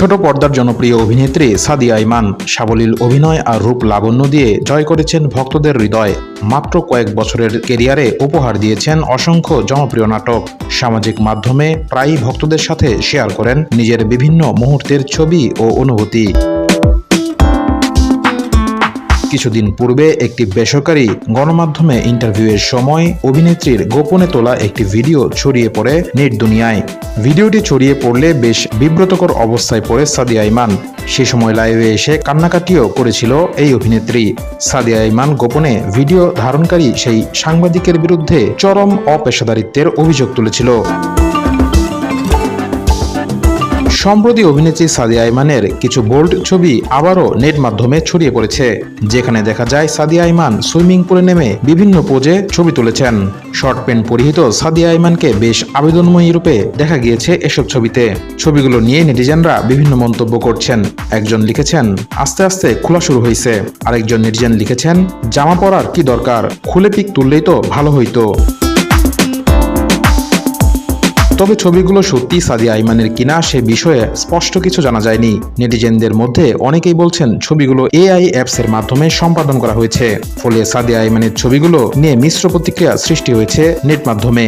ছোট পর্দার জনপ্রিয় অভিনেত্রী সাদিয়া ইমান, সাবলীল অভিনয় আর রূপ লাবণ্য দিয়ে জয় করেছেন ভক্তদের হৃদয়। মাত্র কয়েক বছরের কেরিয়ারে উপহার দিয়েছেন অসংখ্য জনপ্রিয় নাটক। সামাজিক মাধ্যমে প্রায়ই ভক্তদের সাথে শেয়ার করেন নিজের বিভিন্ন মুহূর্তের ছবি ও অনুভূতি। কিছুদিন পূর্বে একটি বেসরকারি গণমাধ্যমে ইন্টারভিউয়ের সময় অভিনেত্রীর গোপনে তোলা একটি ভিডিও ছড়িয়ে পড়ে নেট দুনিয়ায় ভিডিওটি ছড়িয়ে পড়লে বেশ বিব্রতকর অবস্থায় পড়ে সাদিয়া ইমান। সে সময় লাইভে এসে কান্নাকাটিও করেছিল এই অভিনেত্রী। সাদিয়া ইমান গোপনে ভিডিও ধারণকারী সেই সাংবাদিকের বিরুদ্ধে চরম অপেশাদারিত্বের অভিযোগ তুলেছিল। সম্প্রতি অভিনেত্রী সাদিয়া ইমানের কিছু বোল্ড ছবি আবারও নেট মাধ্যমে ছড়িয়ে পড়েছে, যেখানে দেখা যায় সাদিয়া ইমান সুইমিং পুলে নেমে বিভিন্ন পোজে ছবি তুলেছেন। শর্ট প্যান্ট পরিহিত সাদিয়া ইমানকে বেশ আবেদনময়ী রূপে দেখা গিয়েছে এসব ছবিতে। ছবিগুলো নিয়ে নেটিজেনরা বিভিন্ন মন্তব্য করছেন। একজন লিখেছেন, আস্তে আস্তে খোলা শুরু হয়েছে আরেকজন নেটিজেন লিখেছেন, জামা পরার কি দরকার? খুলে পিক তুললেই তো ভালো হইতো। তবে ছবিগুলো সত্যি সাদিয়া আইমানের কিনা সে বিষয়ে স্পষ্ট কিছু জানা যায়নি। নেটিজেনদের মধ্যে অনেকেই বলছেন ছবিগুলো এআই অ্যাপস এর মাধ্যমে সম্পাদন করা হয়েছে। ফলে সাদিয়া আইমানের ছবিগুলো নিয়ে মিশ্র প্রতিক্রিয়া সৃষ্টি হয়েছে নেট মাধ্যমে।